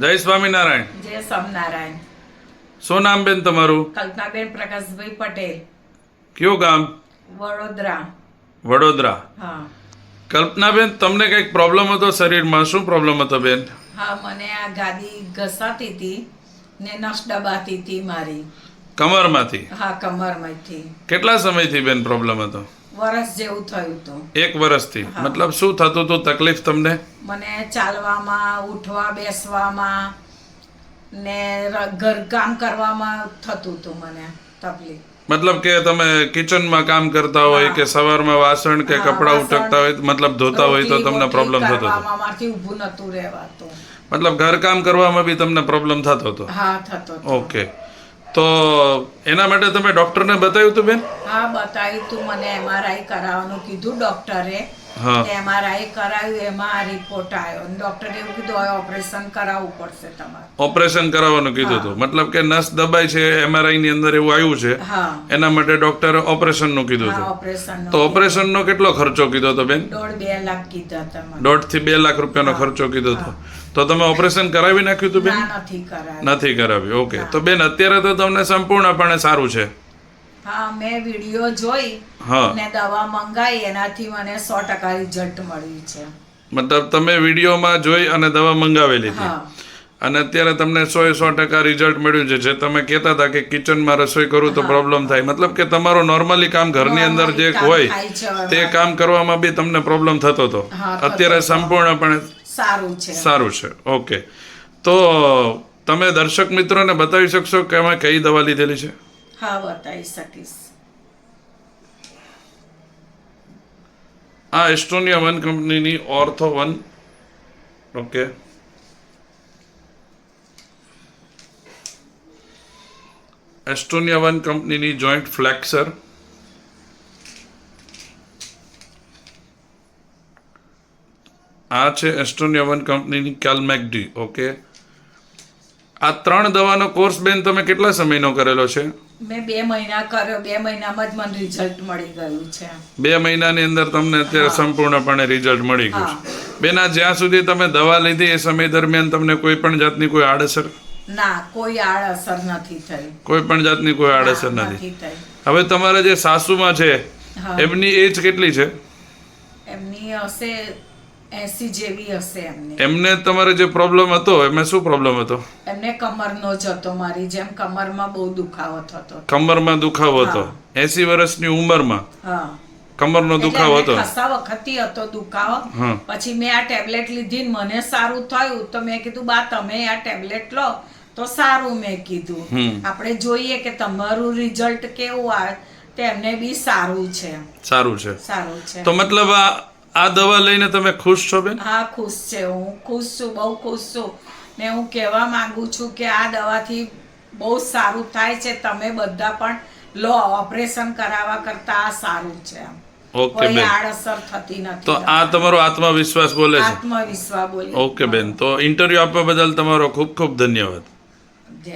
જય સ્વામિનારાયણ. જય સ્વામિનારાયણ. શું નામ બેન તમારું? કલ્પનાબેન પ્રકાશભાઈ પટેલ. કયું ગામ? વડોદરા. વડોદરા. હા. કલ્પનાબેન તમને કંઈક પ્રોબ્લેમ હતો શરીરમાં? શું પ્રોબ્લેમ હતો બેન? હા મને આ ગાદી ઘસાતી હતી ને નસ દબાતી હતી મારી. કમરમાંથી? હા કમરમાંથી. કેટલા સમયથી બેન પ્રોબ્લેમ હતો? વરસ જેવું થયું હતું. એક વર્ષથી મતલબ શું થતું હતું તકલીફ તમને? મને ચાલવામાં ઉઠવા બેસવામાં ને ઘરકામ કરવામાં થતું હતું મને તકલીફ. મતલબ કે તમે કિચનમાં કામ કરતા હોય કે સવારમાં વાસણ કે કપડાં ઉટકતા હોય મતલબ ધોતા હોય તો તમને પ્રોબ્લેમ થતો હતો? મારથી ઊભું નતું રહેવાતું. મતલબ ઘરકામ કરવામાં બી તમને પ્રોબ્લેમ થતો હતો? હા થતો ઓકે તો એના માટે તમે ડોક્ટરને બતાવ્યું હતું બેન? હા બતાવ્યું તું મને એમઆરઆઈ કરાવવાનું કીધું ડોક્ટરે એમઆરઆઈ કરાવ્યું એમાં આ રિપોર્ટ આવ્યો ડોક્ટરે એવું કીધું હવે ઓપરેશન કરાવવું પડશે તમારે. ઓપરેશન કરાવવાનું કીધું હતું. મતલબ કે નસ દબાય છે એમઆરઆઈ ની અંદર એવું આવ્યું છે. એના માટે ડોક્ટરે ઓપરેશનનું કીધું હતું. ઓપરેશન તો ઓપરેશન નો કેટલો ખર્ચો કીધો હતો બેન? દોઢ બે લાખ કીધો તમે. દોઢથી બે લાખ રૂપિયાનો ખર્ચો કીધો હતો. તો તમે ઓપરેશન કરાવી નાખ્યું હતું બેન? નથી કરાવ્યું. નથી કરાવ્યું. ઓકે. તો બેન અત્યારે તો તમને સંપૂર્ણપણે સારું છે. હા મેં વીડિયો જોઈ અને દવા મંગાઈ એનાથી મને સો ટકા રિઝલ્ટ મળ્યું છે. મતલબ તમે વિડીયોમાં જોઈ અને દવા મંગાવેલી હતી. અને અત્યારે તમને સો સો ટકા રિઝલ્ટ મળ્યું છે. જે તમે કહેતા હતા કે કિચનમાં રસોઈ કરું તો પ્રોબ્લેમ થાય. મતલબ કે તમારો નોર્મલી કામ ઘરની અંદર જે હોય તે કામ કરવામાં બી તમને પ્રોબ્લેમ થતો હતો. અત્યારે સંપૂર્ણપણે સારું છે. સારું છે. ઓકે તો તમે દર્શક મિત્રોને બતાવી શકશો કે અમે કઈ દવા લીધેલી છે? હા બતાવી શકીશ આ એસ્ટોનિયા વન કંપનીની ortho one okay Estonia one કંપનીની જોઈન્ટ ફ્લેક્સર આ છે એસ્ટોનિયા વન કંપનીની કેલમેકડી ઓકે આ ત્રણ દવાનો કોર્સ બેન તમે કેટલા સમયનો કરેલો છે? મેં બે મહિના કર્યો બે મહિનામાં જ મને રિઝલ્ટ મળી ગયું છે. બે મહિનાની અંદર તમને અત્યારે સંપૂર્ણપણે રિઝલ્ટ મળી ગયું છે. બેના જ્યાં સુધી તમે દવા લીધી એ સમય દરમિયાન તમને કોઈ પણ જાતની કોઈ આડઅસર? ના કોઈ આડઅસર નથી થઈ. કોઈ પણ જાતની કોઈ આડઅસર નથી. થઈ. હવે તમારા જે સાસુમાં છે એમની એજ કેટલી છે? એમની હશે એસી જેવી હશે એમને. એમને તમારે જે પ્રોબ્લેમ હતો એમને શું પ્રોબ્લેમ હતો? એમને કમરનો જ હતો મારી જેમ કમરમાં બહુ દુખાવો થતો કમરમાં દુખાવો હતો? એસી વર્ષની ઉંમરમાં? હા. કમરનો દુખાવો હતો? ખાસા વખતથી હતો દુખાવો. પછી મેં આ ટેબ્લેટ લીધી મને સારું થયું તો મેં કીધું બા તમે આ ટેબ્લેટ લો. તો સારું મેં કીધું. આપણે જોઈએ કે તમારું રિઝલ્ટ કેવું આવે તો એમને બી સારું છે. સારું છે. સારું છે. તો મતલબ આ આ દવા લઈને તમે ખુશ છો બેન? હા ખુશ છે હું. ખુશ છું બહુ ખુશ છું. ને હું કહેવા માંગુ છું કે આ દવાથી બહુ સારું થાય છે. તમે બધા પણ લો ઓપરેશન કરાવવા કરતા આ સારું છે એમ. ઓકે બેન. આડઅસર થતી તો આ તમારો આત્મવિશ્વાસ બોલે છે? આત્મવિશ્વાસ બોલે. ઓકે બેન. તો ઇન્ટરવ્યુ આપવા બદલ તમારો ખૂબ ખૂબ ધન્યવાદ.